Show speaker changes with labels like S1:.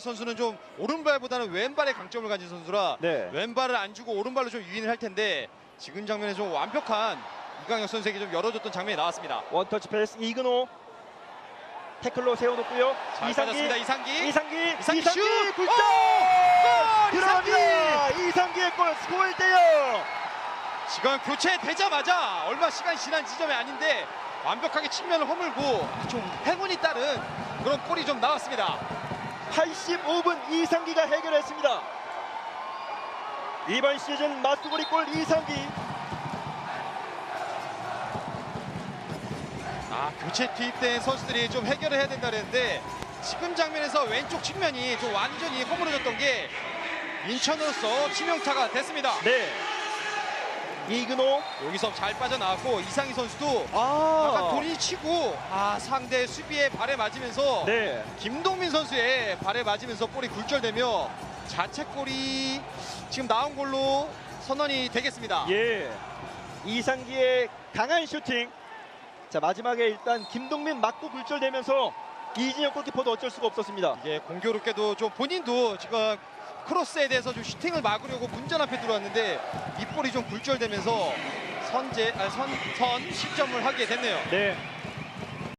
S1: 선수는 좀 오른발보다는 왼발에 강점을 가진 선수라
S2: 네.
S1: 왼발을 안 주고 오른발로 좀 유인을 할 텐데 지금 장면에 좀 완벽한 이강혁 선수에게 좀 열어줬던 장면이 나왔습니다.
S2: 원터치 패스 이근호 태클로 세워놓고요.
S1: 잘
S2: 이상기
S1: 빠졌습니다. 이상기.
S2: 이상기
S1: 이상기 슛!
S2: 굴절
S1: 골! 이상기!
S2: 들어갑니다. 이상기의 골 스코어 1대0
S1: 지금 교체되자마자 얼마 시간이 지난 지점이 아닌데 완벽하게 측면을 허물고 좀 행운이 따른 그런 골이 좀 나왔습니다.
S2: 85분 이상기가 해결했습니다. 이번 시즌 맞수고리 골 이상기
S1: 아 교체 투입된 선수들이 좀 해결을 해야 된다 그랬는데 지금 장면에서 왼쪽 측면이 좀 완전히 허물어졌던 게 인천으로서 치명타가 됐습니다.
S2: 네 이근호
S1: 여기서 잘 빠져나왔고 이상희 선수도
S2: 아
S1: 약간 돌이 치고 아 상대 수비에 발에 맞으면서
S2: 네
S1: 김동민 선수의 발에 맞으면서 볼이 굴절되며 자책골이 지금 나온 걸로 선언이 되겠습니다.
S2: 예. 이상기의 강한 슈팅. 자 마지막에 일단 김동민 맞고 굴절되면서 이진혁 골키퍼도 어쩔 수가 없었습니다.
S1: 이게 공교롭게도 좀 본인도 지금 크로스에 대해서 좀 슈팅을 막으려고 문전 앞에 들어왔는데 이 볼이 좀 굴절되면서 선제 아, 선, 선 실점을 하게 됐네요.
S2: 네.